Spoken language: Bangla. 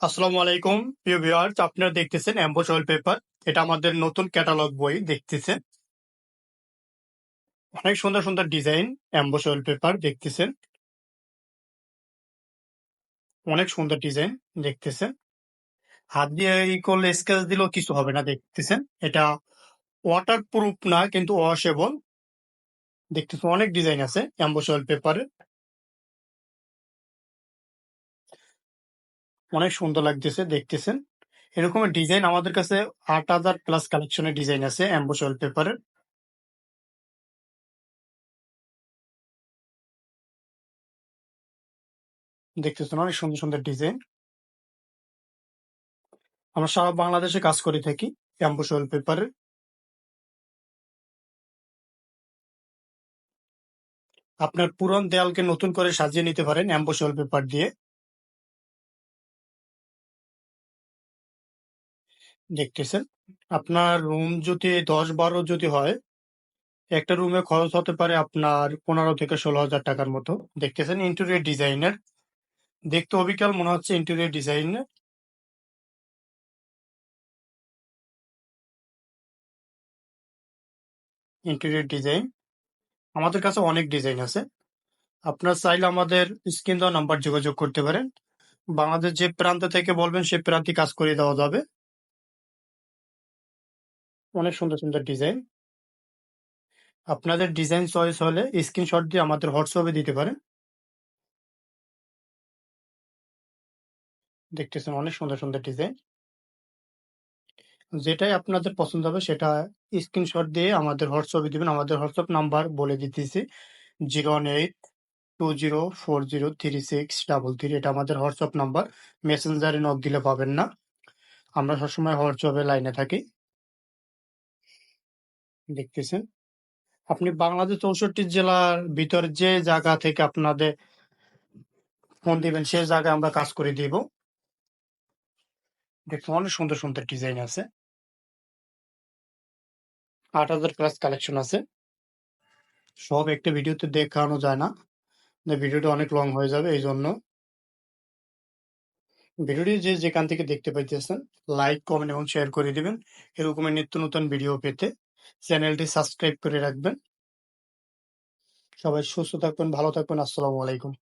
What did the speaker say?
আসসালামু আলাইকুম, প্রিয় ভিউয়ার্স। আপনারা দেখতেছেন অ্যাম্বো অয়েল পেপার। এটা আমাদের নতুন ক্যাটালগ বই দেখতেছেন। অনেক সুন্দর সুন্দর ডিজাইন অ্যাম্বো অয়েল পেপার দেখতেছেন। অনেক সুন্দর ডিজাইন দেখতেছেন। হাত দিয়ে করলে স্কেচ দিলেও কিছু হবে না দেখতেছেন। এটা ওয়াটার প্রুফ না, কিন্তু ওয়াশেবল দেখতেছেন, অনেক ডিজাইন আছে অ্যাম্বো অয়েল পেপারে অনেক সুন্দর লাগতেছে, দেখতেছেন। এরকম ডিজাইন আমাদের কাছে আট হাজার প্লাস কালেকশনের ডিজাইন আছে অ্যাম্বো অয়েল পেপারের। দেখতেছেন অনেক সুন্দর সুন্দর ডিজাইন। আমরা সারা বাংলাদেশে কাজ করে থাকি অ্যাম্বো অয়েল পেপারের। আপনার পুরন দেয়ালকে নতুন করে সাজিয়ে নিতে পারেন অ্যাম্বো অয়েল পেপার দিয়ে। দেখতেছেন? আপনার রুম যদি দশ বারো যদি হয়, একটা রুমে খরচ হতে পারে আপনার পনেরো থেকে ষোলো হাজার টাকার মতো। দেখতেছেন ইন্টেরিয়র ডিজাইনের দেখতে অবিকাল মনে হচ্ছে ইন্টেরিয়র ডিজাইনের ইন্টেরিয়র ডিজাইন আমাদের কাছে অনেক ডিজাইন আছে। আপনার চাইলে আমাদের স্ক্রিন দেওয়া নাম্বার যোগাযোগ করতে পারেন। বাংলাদেশ যে প্রান্ত থেকে বলবেন সে প্রান্তে কাজ করে দেওয়া যাবে। অনেক সুন্দর সুন্দর ডিজাইন আপনাদের ডিজাইন চয়েস হলে স্ক্রিনশট দিয়ে আমাদের হোয়াটসঅ্যাপে দিতে পারেন। দেখতেছেন অনেক সুন্দর সুন্দর ডিজাইন যেটাই আপনাদের পছন্দ হবে সেটা স্ক্রিনশট দিয়ে আমাদের হোয়াটসঅ্যাপে দিবেন। আমাদের হোয়াটসঅ্যাপ নাম্বার বলে দিতেছি। Zero one eight two zero four zero three six double three. এটা আমাদের হোয়াটসঅ্যাপ নাম্বার মেসেঞ্জারে নক দিলে পাবেন না। আমরা সবসময় হোয়াটসঅ্যাপে লাইনে থাকি। দেখতেছেন। আপনি বাংলাদেশ চৌষট্টি জেলার ভিতর যে জায়গা থেকে আপনাদের ফোন দিবেন, সে জায়গায় আমরা কাজ করে দিব। দেখুন, অনেক সুন্দর সুন্দর ডিজাইন আছে। আট হাজার প্লাস কালেকশন আছে। সব একটা ভিডিওতে দেখানো যায় না। ভিডিওটা অনেক লং হয়ে যাবে এই জন্য ভিডিওটি যে যেখান থেকে দেখতে পাইতেছেন, লাইক, কমেন্ট এবং শেয়ার করে দিবেন। এরকমের নিত্য নতুন ভিডিও পেতে। চ্যানেলটি সাবস্ক্রাইব করে রাখবেন। সবাই সুস্থ থাকবেন ভালো থাকবেন। আসসালামু আলাইকুম।